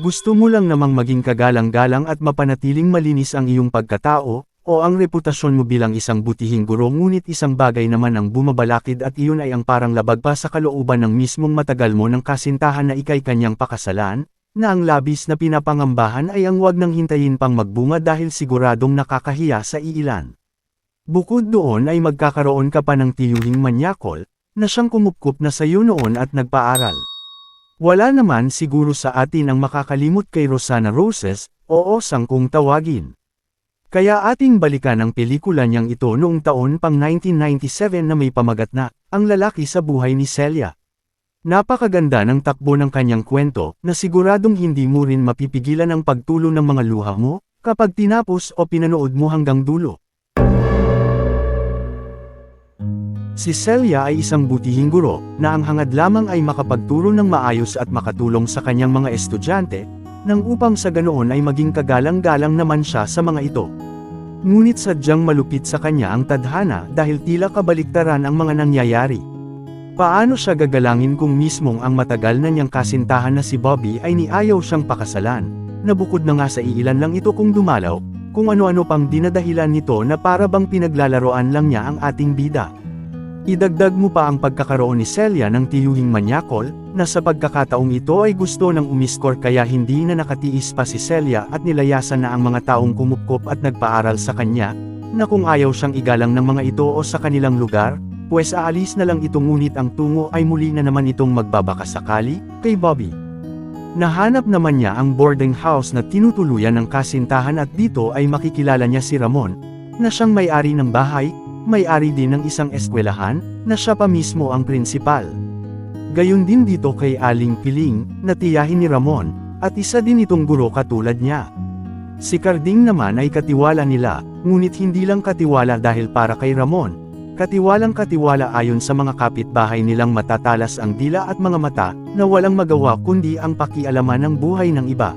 Gusto mo lang namang maging kagalang-galang at mapanatiling malinis ang iyong pagkatao, o ang reputasyon mo bilang isang butihing guro ngunit isang bagay naman ang bumabalakid at iyon ay ang parang labag pa sa kalooban ng mismong matagal mo ng kasintahan na ikay kanyang pakasalan, na ang labis na pinapangambahan ay ang wag nang hintayin pang magbunga dahil siguradong nakakahiya sa iilan. Bukod doon ay magkakaroon ka pa ng tiyuhing manyakol, na siyang kumupkup na sa iyo noon at nagpaaral. Wala naman siguro sa atin ang makakalimot kay Rosana Roses, oo sang kung tawagin. Kaya ating balikan ang pelikula niyang ito noong taon pang 1997 na may pamagat na, Ang Lalaki sa Buhay ni Celia. Napakaganda ng takbo ng kanyang kwento, na siguradong hindi mo rin mapipigilan ang pagtulo ng mga luha mo, kapag tinapos o pinanood mo hanggang dulo. Si Celia ay isang butihing guro, na ang hangad lamang ay makapagturo ng maayos at makatulong sa kanyang mga estudyante, nang upang sa ganoon ay maging kagalang-galang naman siya sa mga ito. Ngunit sadyang malupit sa kanya ang tadhana dahil tila kabaliktaran ang mga nangyayari. Paano siya gagalangin kung mismong ang matagal na niyang kasintahan na si Bobby ay niayaw siyang pakasalan, na bukod na nga sa iilan lang ito kung dumalaw, kung ano-ano pang dinadahilan nito na para bang pinaglalaroan lang niya ang ating bida. Idagdag mo pa ang pagkakaroon ni Celia ng tiyuhing manyakol, na sa pagkakataong ito ay gusto ng umiskor kaya hindi na nakatiis pa si Celia at nilayasan na ang mga taong kumupkop at nagpaaral sa kanya, na kung ayaw siyang igalang ng mga ito o sa kanilang lugar, pues aalis na lang ito ngunit ang tungo ay muli na naman itong magbabakasakali, kay Bobby. Nahanap naman niya ang boarding house na tinutuluyan ng kasintahan at dito ay makikilala niya si Ramon, na siyang may-ari ng bahay, may-ari din ng isang eskwelahan, na siya pa mismo ang prinsipal. Gayon din dito kay Aling Piling, na tiyahin ni Ramon, at isa din itong guro katulad niya. Si Carding naman ay katiwala nila, ngunit hindi lang katiwala dahil para kay Ramon. Katiwalang katiwala ayon sa mga kapitbahay nilang matatalas ang dila at mga mata, na walang magawa kundi ang pakialaman ng buhay ng iba.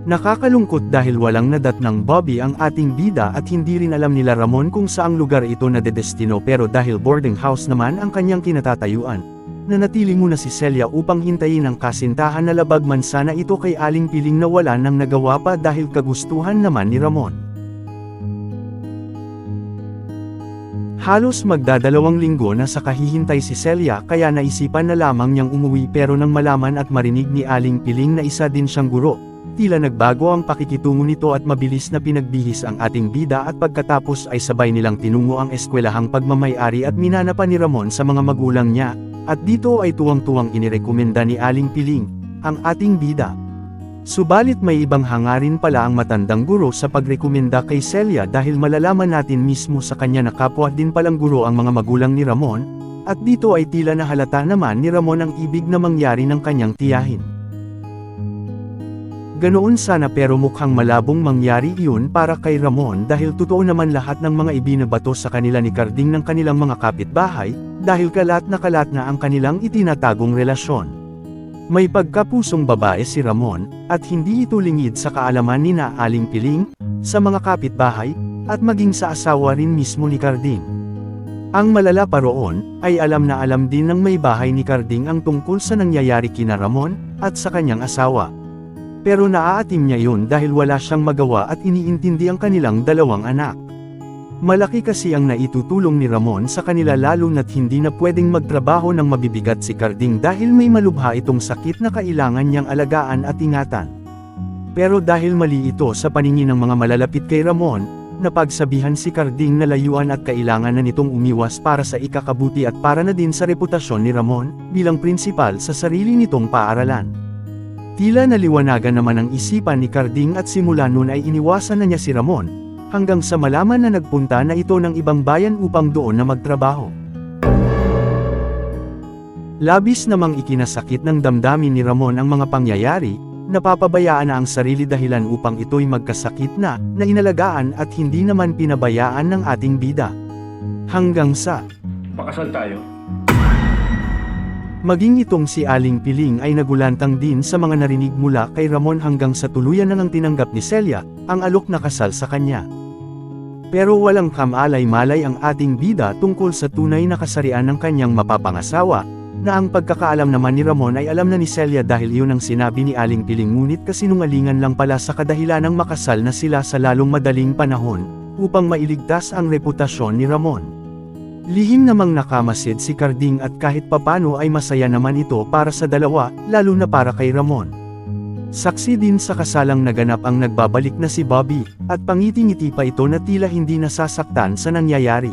Nakakalungkot dahil walang nadat ng Bobby ang ating bida at hindi rin alam nila Ramon kung saang lugar ito nadedestino pero dahil boarding house naman ang kanyang kinatatayuan. Nanatili muna si Celia upang hintayin ang kasintahan na labag man sana ito kay Aling Piling na wala nang nagawa pa dahil kagustuhan naman ni Ramon. Halos magdadalawang linggo na sa kahihintay si Celia kaya naisipan na lamang niyang umuwi pero nang malaman at marinig ni Aling Piling na isa din siyang guro, tila nagbago ang pakikitungo nito at mabilis na pinagbihis ang ating bida at pagkatapos ay sabay nilang tinungo ang eskwelahang pagmamayari at minana pa ni Ramon sa mga magulang niya, at dito ay tuwang-tuwang inirekomenda ni Aling Piling, ang ating bida. Subalit may ibang hangarin pala ang matandang guro sa pagrekomenda kay Celia dahil malalaman natin mismo sa kanya na kapwa din palang guro ang mga magulang ni Ramon, at dito ay tila na halata naman ni Ramon ang ibig na mangyari ng kanyang tiyahin. Ganoon sana pero mukhang malabong mangyari iyon para kay Ramon dahil totoo naman lahat ng mga ibinabato sa kanila ni Carding ng kanilang mga kapitbahay, dahil kalat na kalat na ang kanilang itinatagong relasyon. May pagkapusong babae si Ramon, at hindi ito lingid sa kaalaman ni na Aling Piling, sa mga kapitbahay, at maging sa asawa rin mismo ni Carding. Ang malala pa roon, ay alam na alam din ng may bahay ni Carding ang tungkol sa nangyayari kina Ramon, at sa kanyang asawa. Pero naaatim niya yun dahil wala siyang magawa at iniintindi ang kanilang dalawang anak. Malaki kasi ang naitutulong ni Ramon sa kanila lalo na't hindi na pwedeng magtrabaho ng mabibigat si Carding dahil may malubha itong sakit na kailangan niyang alagaan at ingatan. Pero dahil mali ito sa paningin ng mga malalapit kay Ramon, napagsabihan si Carding na layuan at kailangan na nitong umiwas para sa ikakabuti at para na din sa reputasyon ni Ramon, bilang prinsipal sa sarili nitong paaralan. Tila naliwanagan naman ang isipan ni Carding at simula noon ay iniwasan na niya si Ramon, hanggang sa malaman na nagpunta na ito ng ibang bayan upang doon na magtrabaho. Labis namang ikinasakit ng damdamin ni Ramon ang mga pangyayari, napapabayaan na ang sarili dahilan upang ito'y magkasakit na, na inalagaan at hindi naman pinabayaan ng ating bida. Hanggang sa, Pakasal tayo. Maging itong si Aling Piling ay nagulantang din sa mga narinig mula kay Ramon hanggang sa tuluyan na nang tinanggap ni Celia, ang alok na kasal sa kanya. Pero walang kamalay-malay ang ating bida tungkol sa tunay na kasarian ng kanyang mapapangasawa, na ang pagkakaalam naman ni Ramon ay alam na ni Celia dahil iyon ang sinabi ni Aling Piling ngunit kasinungalingan lang pala sa kadahilanang makasal na sila sa lalong madaling panahon, upang mailigtas ang reputasyon ni Ramon. Lihim namang nakamasid si Carding at kahit papano ay masaya naman ito para sa dalawa, lalo na para kay Ramon. Saksi din sa kasalang naganap ang nagbabalik na si Bobby, at pangiti-ngiti pa ito na tila hindi nasasaktan sa nangyayari.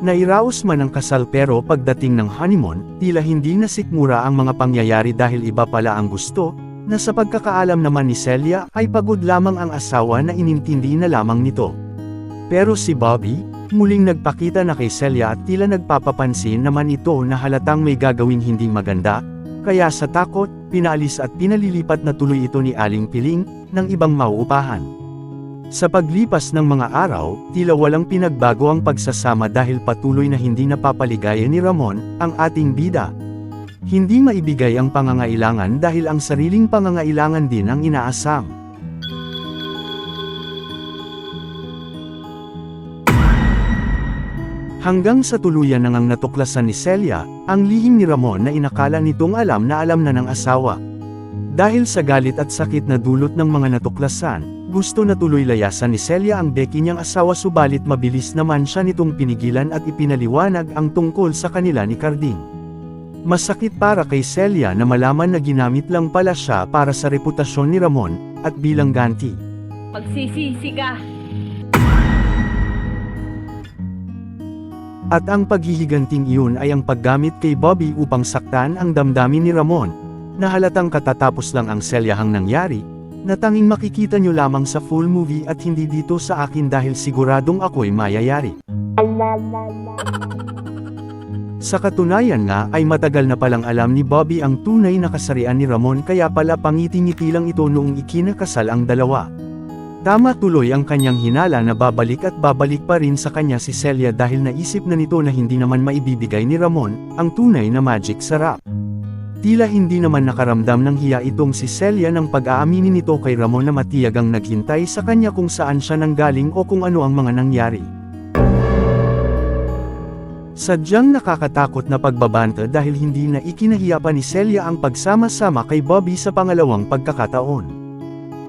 Nairaos man ang kasal pero pagdating ng honeymoon, tila hindi nasikmura ang mga pangyayari dahil iba pala ang gusto, na sa pagkakaalam naman ni Celia ay pagod lamang ang asawa na inintindi na lamang nito. Pero si Bobby, muling nagpakita na kay Celia at tila nagpapapansin naman ito na halatang may gagawing hindi maganda, kaya sa takot, pinaalis at pinalilipat na tuloy ito ni Aling Piling, ng ibang mauupahan. Sa paglipas ng mga araw, tila walang pinagbago ang pagsasama dahil patuloy na hindi napapaligaya ni Ramon, ang ating bida. Hindi maibigay ang pangangailangan dahil ang sariling pangangailangan din ang inaasam. Hanggang sa tuluyan nang ang natuklasan ni Celia, ang lihim ni Ramon na inakala nitong alam na alam na ng asawa. Dahil sa galit at sakit na dulot ng mga natuklasan, gusto na tuloy layasan ni Celia ang Becky niyang asawa subalit mabilis naman siya nitong pinigilan at ipinaliwanag ang tungkol sa kanila ni Carding. Masakit para kay Celia na malaman na ginamit lang pala siya para sa reputasyon ni Ramon, at bilang ganti. Magsisisi ka. At ang paghihiganting iyon ay ang paggamit kay Bobby upang saktan ang damdamin ni Ramon, na halatang katatapos lang ang selyahang nangyari, na tanging makikita nyo lamang sa full movie at hindi dito sa akin dahil siguradong ako'y mayayari. Sa katunayan nga ay matagal na palang alam ni Bobby ang tunay na kasarian ni Ramon kaya pala pangiti-ngiti lang ito noong ikinakasal ang dalawa. Tama tuloy ang kanyang hinala na babalik at babalik pa rin sa kanya si Celia dahil naisip na nito na hindi naman maibibigay ni Ramon, ang tunay na magic sarap. Tila hindi naman nakaramdam ng hiya itong si Celia nang pag-aaminin nito kay Ramon na matiyagang naghintay sa kanya kung saan siya nanggaling o kung ano ang mga nangyari. Sadyang nakakatakot na pagbabanta dahil hindi na ikinahiya pa ni Celia ang pagsama-sama kay Bobby sa pangalawang pagkakataon.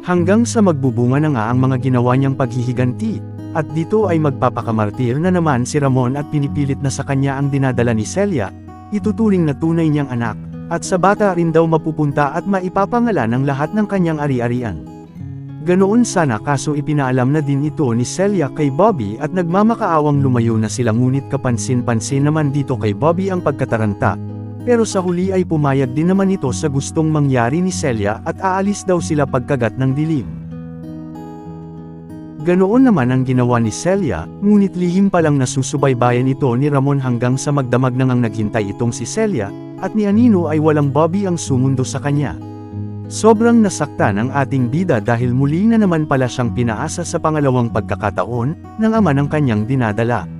Hanggang sa magbubunga na nga ang mga ginawa niyang paghihiganti, at dito ay magpapakamartir na naman si Ramon at pinipilit na sa kanya ang dinadala ni Celia, ituturing na tunay niyang anak, at sa bata rin daw mapupunta at maipapangalan ang lahat ng kanyang ari-arian. Ganoon sana kaso ipinaalam na din ito ni Celia kay Bobby at nagmamakaawang lumayo na sila ngunit kapansin-pansin naman dito kay Bobby ang pagkataranta, pero sa huli ay pumayag din naman ito sa gustong mangyari ni Celia at aalis daw sila pagkagat ng dilim. Ganoon naman ang ginawa ni Celia, ngunit lihim palang nasusubaybayan ito ni Ramon hanggang sa magdamag nang ang naghintay itong si Celia, at ni Anino ay walang Bobby ang sumundo sa kanya. Sobrang nasaktan ang ating bida dahil muli na naman pala siyang pinaasa sa pangalawang pagkakataon, ng ama ng kanyang dinadala.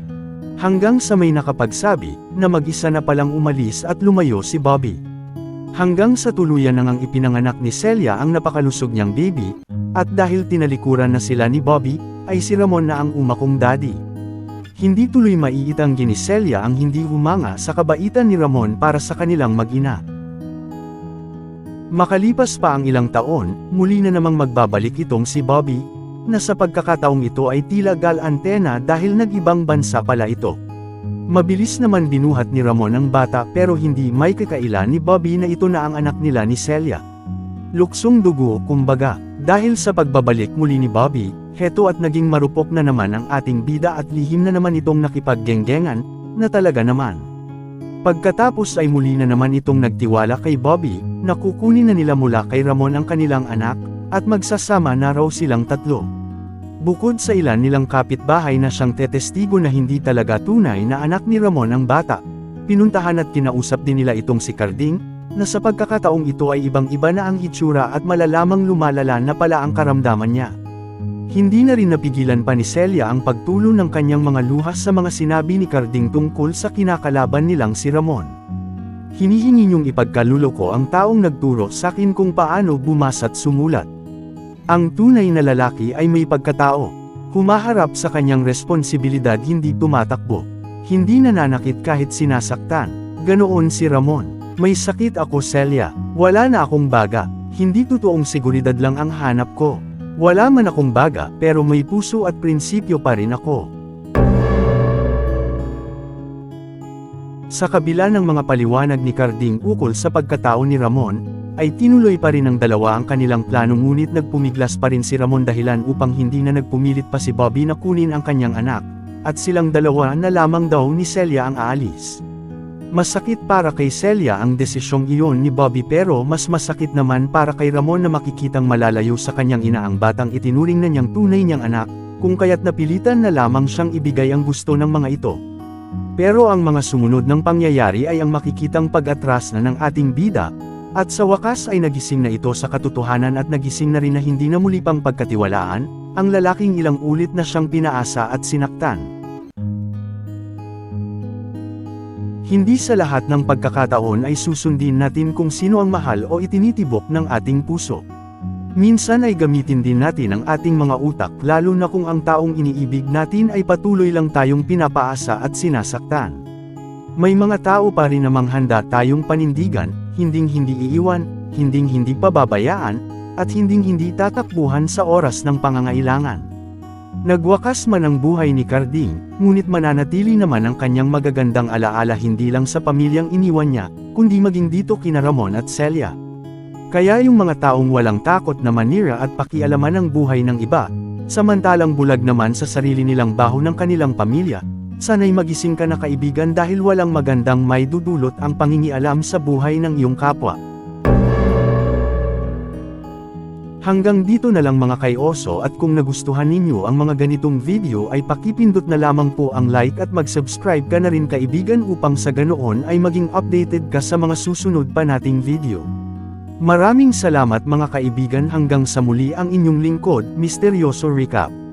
Hanggang sa may nakapagsabi, na mag-isa na palang umalis at lumayo si Bobby. Hanggang sa tuluyan nang ang ipinanganak ni Celia ang napakalusog niyang baby, at dahil tinalikuran na sila ni Bobby, ay si Ramon na ang umakong daddy. Hindi tuloy maiitanggi ni Celia ang hindi humanga sa kabaitan ni Ramon para sa kanilang mag-ina. Makalipas pa ang ilang taon, muli na namang magbabalik itong si Bobby, na sa pagkakataong ito ay tila gal antena dahil nag-ibang bansa pala ito. Mabilis naman binuhat ni Ramon ang bata pero hindi may kakailan ni Bobby na ito na ang anak nila ni Celia. Luksong dugo kumbaga, dahil sa pagbabalik muli ni Bobby, heto at naging marupok na naman ang ating bida at lihim na naman itong nakipaggenggengan, na talaga naman. Pagkatapos ay muli na naman itong nagtiwala kay Bobby, na kukunin na nila mula kay Ramon ang kanilang anak, at magsasama na raw silang tatlo. Bukod sa ilan nilang kapitbahay na siyang tetestigo na hindi talaga tunay na anak ni Ramon ang bata, pinuntahan at kinausap din nila itong si Carding, na sa pagkakataong ito ay ibang-iba na ang itsura at malalamang lumalala na pala ang karamdaman niya. Hindi na rin napigilan pa ni Celia ang pagtulo ng kanyang mga luhas sa mga sinabi ni Carding tungkol sa kinakalaban nilang si Ramon. Hinihingi niyong ipagkalulo ko ang taong nagturo sa akin kung paano bumasa't sumulat. Ang tunay na lalaki ay may pagkatao. Humaharap sa kanyang responsibilidad hindi tumatakbo. Hindi nananakit kahit sinasaktan. Ganoon si Ramon. May sakit ako Celia. Wala na akong baga. Hindi totoong seguridad lang ang hanap ko. Wala man akong baga, pero may puso at prinsipyo pa rin ako. Sa kabila ng mga paliwanag ni Carding ukol sa pagkatao ni Ramon, ay tinuloy pa rin ng dalawa ang kanilang plano ngunit nagpumiglas pa rin si Ramon dahilan upang hindi na nagpumilit pa si Bobby na kunin ang kanyang anak, at silang dalawa na lamang daw ni Celia ang aalis. Masakit para kay Celia ang desisyong iyon ni Bobby pero mas masakit naman para kay Ramon na makikitang malalayo sa kanyang ina ang batang itinuring na niyang tunay niyang anak, kung kaya't napilitan na lamang siyang ibigay ang gusto ng mga ito. Pero ang mga sumunod ng pangyayari ay ang makikitang pag-atras na ng ating bida, at sa wakas ay nagising na ito sa katotohanan at nagising na rin na hindi na muli pang pagkatiwalaan, ang lalaking ilang ulit na siyang pinaasa at sinaktan. Hindi sa lahat ng pagkakataon ay susundin natin kung sino ang mahal o itinitibok ng ating puso. Minsan ay gamitin din natin ang ating mga utak lalo na kung ang taong iniibig natin ay patuloy lang tayong pinapaasa at sinasaktan. May mga tao pa rin namang handa tayong panindigan, hinding hindi iiwan, hinding hindi pababayaan, at hinding hindi tatakbuhan sa oras ng pangangailangan. Nagwakas man ang buhay ni Carding, ngunit mananatili naman ang kanyang magagandang alaala hindi lang sa pamilyang iniwan niya, kundi maging dito kina Ramon at Celia. Kaya yung mga taong walang takot na manira at pakialaman ang buhay ng iba, samantalang bulag naman sa sarili nilang baho ng kanilang pamilya, sana'y magising ka na kaibigan dahil walang magandang may dudulot ang pangingialam sa buhay ng iyong kapwa. Hanggang dito na lang mga kayoso at kung nagustuhan ninyo ang mga ganitong video ay pakipindot na lamang po ang like at mag-subscribe ka na rin kaibigan upang sa ganoon ay maging updated ka sa mga susunod pa nating video. Maraming salamat mga kaibigan hanggang sa muli ang inyong lingkod, Misteryoso Recap.